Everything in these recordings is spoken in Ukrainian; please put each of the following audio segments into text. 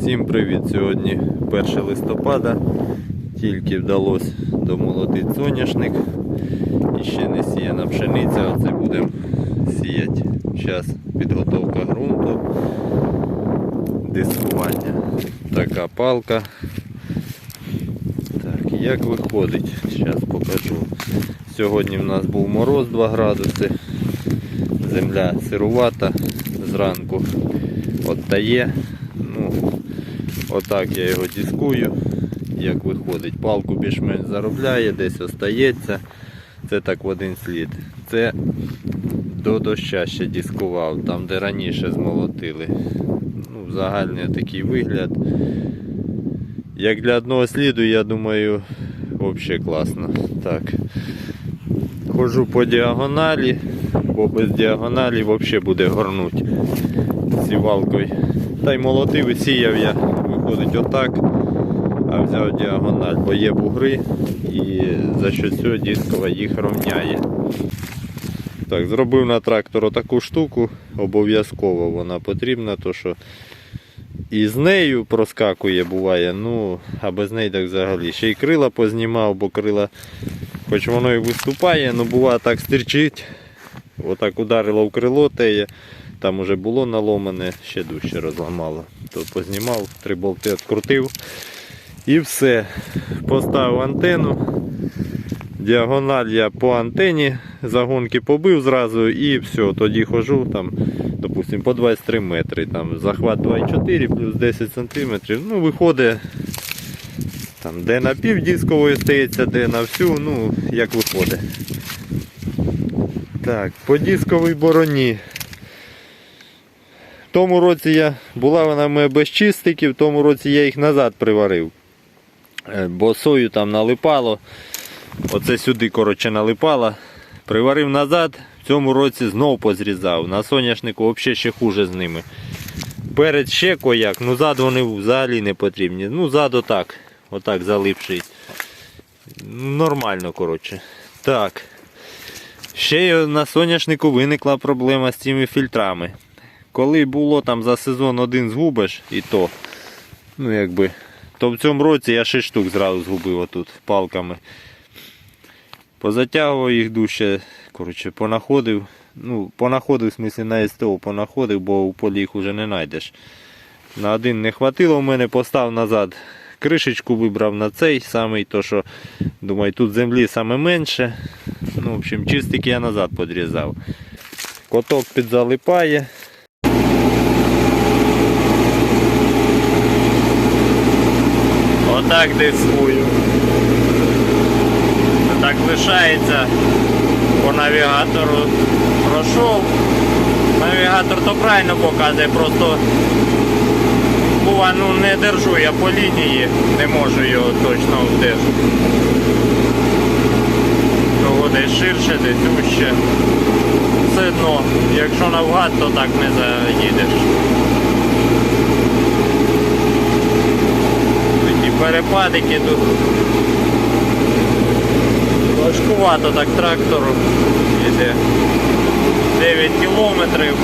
Всім привіт! Сьогодні 1 листопада. Тільки вдалося домолотити соняшник. І ще не сіяна пшениця, оце будемо сіяти. Зараз підготовка ґрунту, дискування. Така палка. Так, як виходить? Зараз покажу. Сьогодні в нас був мороз 2 градуси. Земля сирувата зранку віддає. Отак я його дискую, як виходить. Палку більш-менш заробляє, десь остається. Це так в один слід. Це до доща ще дискував, там де раніше змолотили. Ну, загальний такий вигляд. Як для одного сліду, я думаю, взагалі класно. Так. Хожу по діагоналі, бо без діагоналі взагалі буде горнуть сівалкою. Та й молотив і сіяв я, виходить отак, а взяв діагональ, бо є бугри і за що цього дискова їх рівняє. Так, зробив на трактор отаку штуку, обов'язково вона потрібна, то що і з нею проскакує буває, ну, а без неї так взагалі. Ще й крила познімав, бо крила, хоч воно і виступає, ну буває так стирчить. Отак ударило в крило теє, там уже було наломане, ще дужче розламало. То познімав, три болти відкрутив і все. Поставив антенну. Діагональ я по антені загонки побив зразу і все, тоді хожу там, допустим, по 23 метри. Там захват 2,4 плюс 10 сантиметрів. Ну, виходить там, де на пів дискової стається, де на всю, ну, як виходить. Так, по дисковій бороні. В тому році я була вона в мене без чистиків, в тому році я їх назад приварив. Е, Бо сою там налипало. Оце сюди коротше налипало. Приварив назад, в цьому році знов позрізав. На соняшнику взагалі ще хуже з ними. Перед ще кояк, ну зад вони взагалі не потрібні. Ну зад отак. Отак залипший. Нормально, коротше. Так. Ще на соняшнику виникла проблема з цими фільтрами. Коли було там за сезон один згубиш, і то, ну якби, то в цьому році я 6 штук зразу згубив отут палками. Позатягував їх дужче, коротше, понаходив. Ну, понаходив, в смысле на СТО понаходив, бо у полі їх вже не знайдеш. На один не хватило в мене, постав назад. Кришечку вибрав на цей самий, то що думаю, тут землі саме менше. Ну, в общем, чистики я назад подрізав. Коток підзалипає. Отак дискую. Так лишається по навігатору. Пройшов. Навігатор то правильно показує, просто бува, ну не держу я по лінії, не можу його точно вдержати. Того десь ширше, десь ужче. Все одно, якщо навгад, то так не заїдеш. Перепадики тут. Важкувато так трактору йде. 9 кілометрів.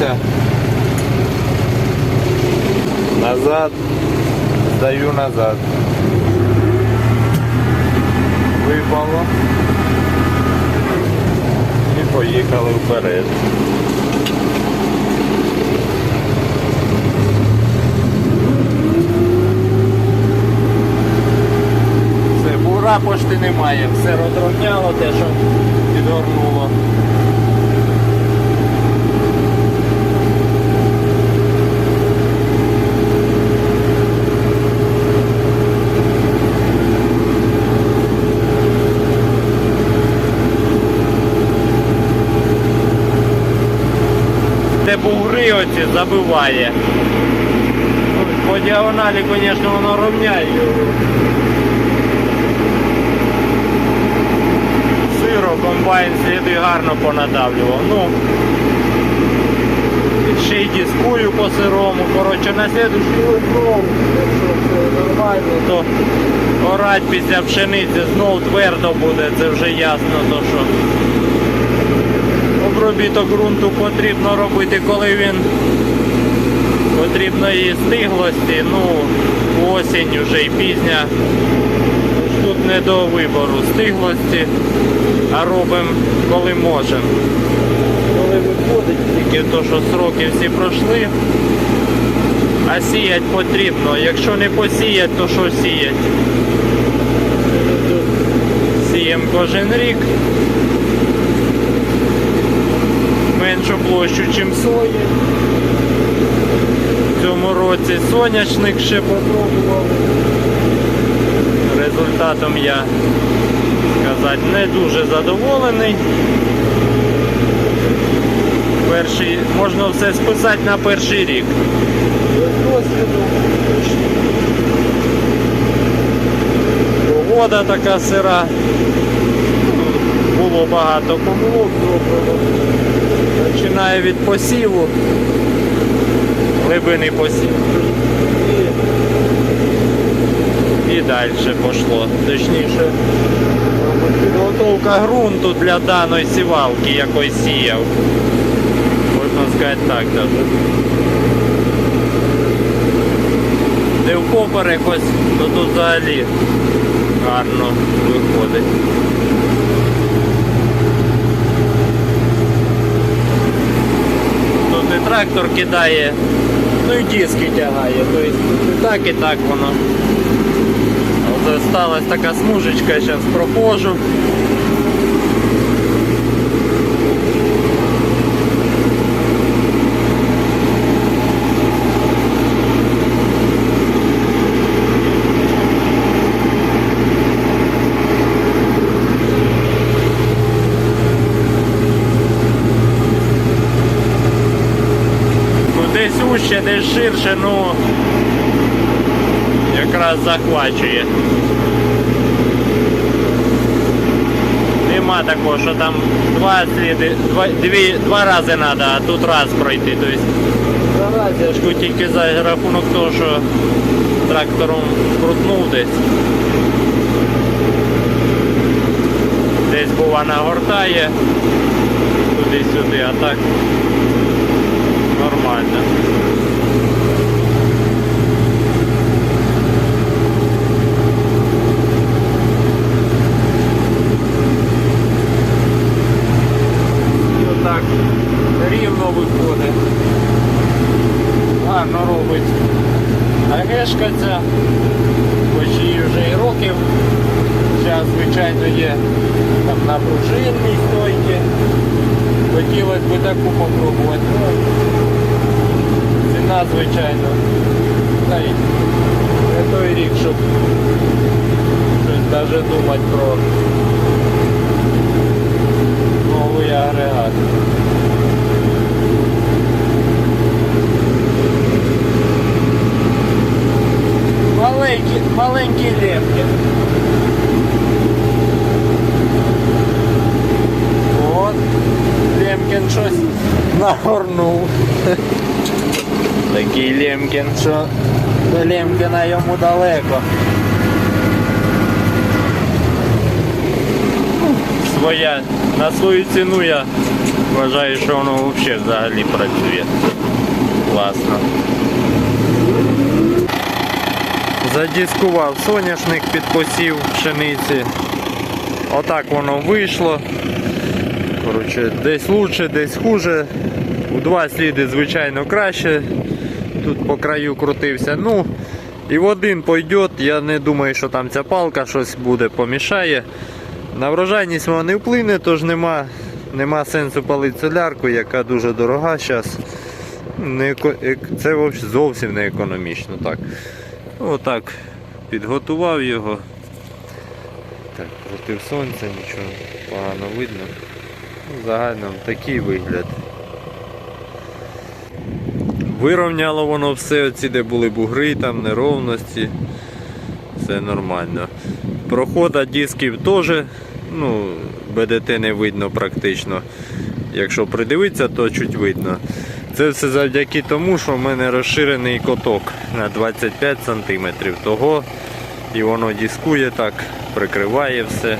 Дивлюся. Назад. Здаю назад. Випало. І поїхали вперед. Все, бура пошти немає. Все розровняло те, що підгорнуло. Оці забиває. По діагоналі, звісно, воно рівняє. Сиро комбайн сліди гарно понадавлював. Ну, ще й дискую по сирому. Коротше, на слідущий знову, якщо все нормально, то орать після пшениці знов твердо буде, це вже ясно, то що обробіток ґрунту потрібно робити, коли він потрібно і стиглості, ну осінь вже і пізня. Тут не до вибору стиглості, а робимо коли можемо. Коли виходить, тільки то, що сроки всі пройшли. А сіять потрібно. Якщо не посіять, то що сіять? Сіємо кожен рік. Меншу площу, ніж сої. В цьому році соняшник ще попробував. Результатом я сказати не дуже задоволений. Перший, можна все списати на перший рік. Погода така сира. Було багато помилок зроблено. Починає від посіву, глибини посів. І, далі пішло. Точніше, підготовка ґрунту для даної сівалки, якої сіяв. Можна сказати так даже. Де впоперек ось, то тут взагалі гарно виходить. І трактор кидає, ну і диски тягає. Тобто і так, і так воно. От осталась така смужечка, зараз проходжу. Ну, десь уще, десь ширше, ну якраз захвачує. Нема такого, що там два сліди, два, дві, два рази треба, а тут раз пройти. Тобто, я тільки за рахунок того, що трактором крутнув десь. Десь бува нагортає туди-сюди, а так нормально. І отак рівно виходить. Гарно робить. А гешка ця, хоч їй вже і років. Зараз, звичайно, є там на пружинній стойці. Хотілося б таку попробувати. Ціна, звичайно. Та й не той рік, щоб навіть думати про щось нагорнув. Такий Лемкін, що до Лемкіна йому далеко. Своя, на свою ціну я вважаю, що воно взагалі взагалі працює. Класно. Задіскував соняшник під посів пшениці. Отак воно вийшло. Коротше, десь лучше, десь хуже. У два сліди, звичайно, краще. Тут по краю крутився. Ну, і в один пойде. Я не думаю, що там ця палка щось буде, помішає. На врожайність вона не вплине, тож нема, нема сенсу палити солярку, яка дуже дорога зараз. Не, це зовсім не економічно. Так. Отак підготував його. Так, проти сонця нічого погано видно. Ну, загально такий вигляд. Вирівняло воно все, оці, де були бугри, там неровності. Все нормально. Прохода дисків теж, ну, БДТ не видно практично. Якщо придивитися, то чуть видно. Це все завдяки тому, що в мене розширений коток на 25 см. Того і воно дискує так, прикриває все.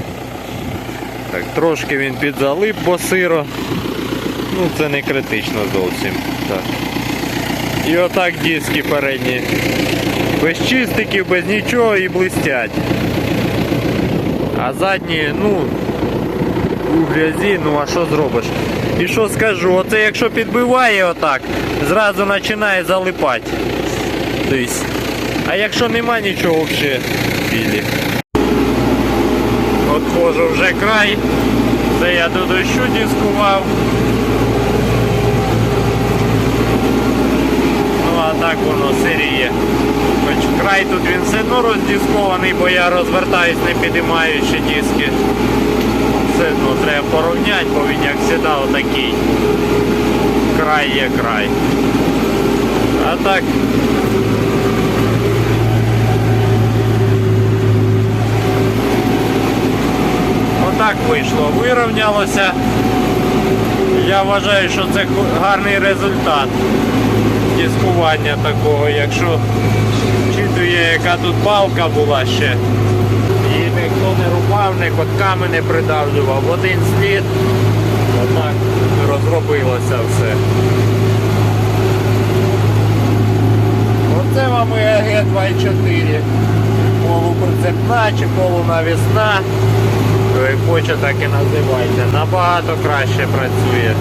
Так, трошки він підзалип, бо сиро. Ну це не критично зовсім. Так. І отак диски передні. Без чистиків, без нічого і блистять. А задні, ну, у грязі, ну а що зробиш? І що скажу, оце якщо підбиває отак, зразу починає залипати. Тобто, а якщо нема нічого взагалі, білі. Отходжу вже край. Це я до дощу дискував. Ну а так воно сиріє. Хоч край тут він все одно роздіскований, бо я розвертаюсь не підіймаючи диски. Все одно треба порівняти, бо він як завжди отакий. Край є край. А так. Отак вийшло, вирівнялося. Я вважаю, що це гарний результат дискування такого, якщо вчитує, яка тут палка була ще. Її ніхто не рубав, ні котками не придавлював. Один слід отак розробилося все. Оце вам і АГ-24. Полуприцепна чи полунавісна. Як хоче, так і називайте. Набагато краще працює.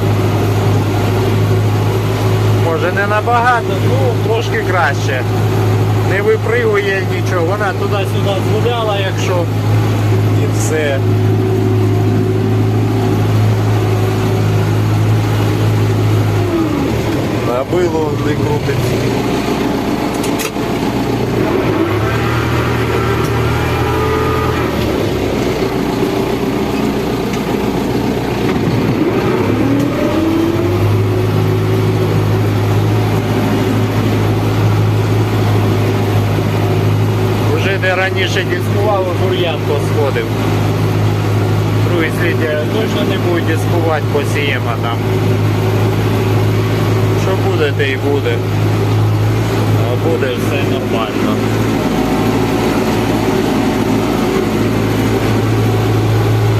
Може не набагато, ну трошки краще. Не випригує нічого, вона туди-сюди згуляла, якщо і все. Набило не крутиться. Уже де раніше дискував, бур'ян посходив. Другий слід точно не буду дискувати посіємо там. Що буде, те й буде. Буде все нормально.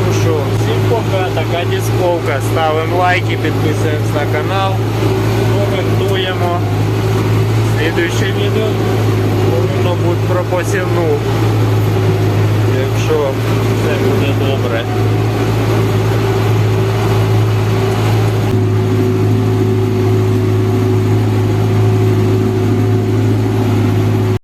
Ну що, всім пока, така дисковка. Ставимо лайки, підписуємось на канал, коментуємо. Слідуюче відео мабуть, про посівну, якщо все буде добре.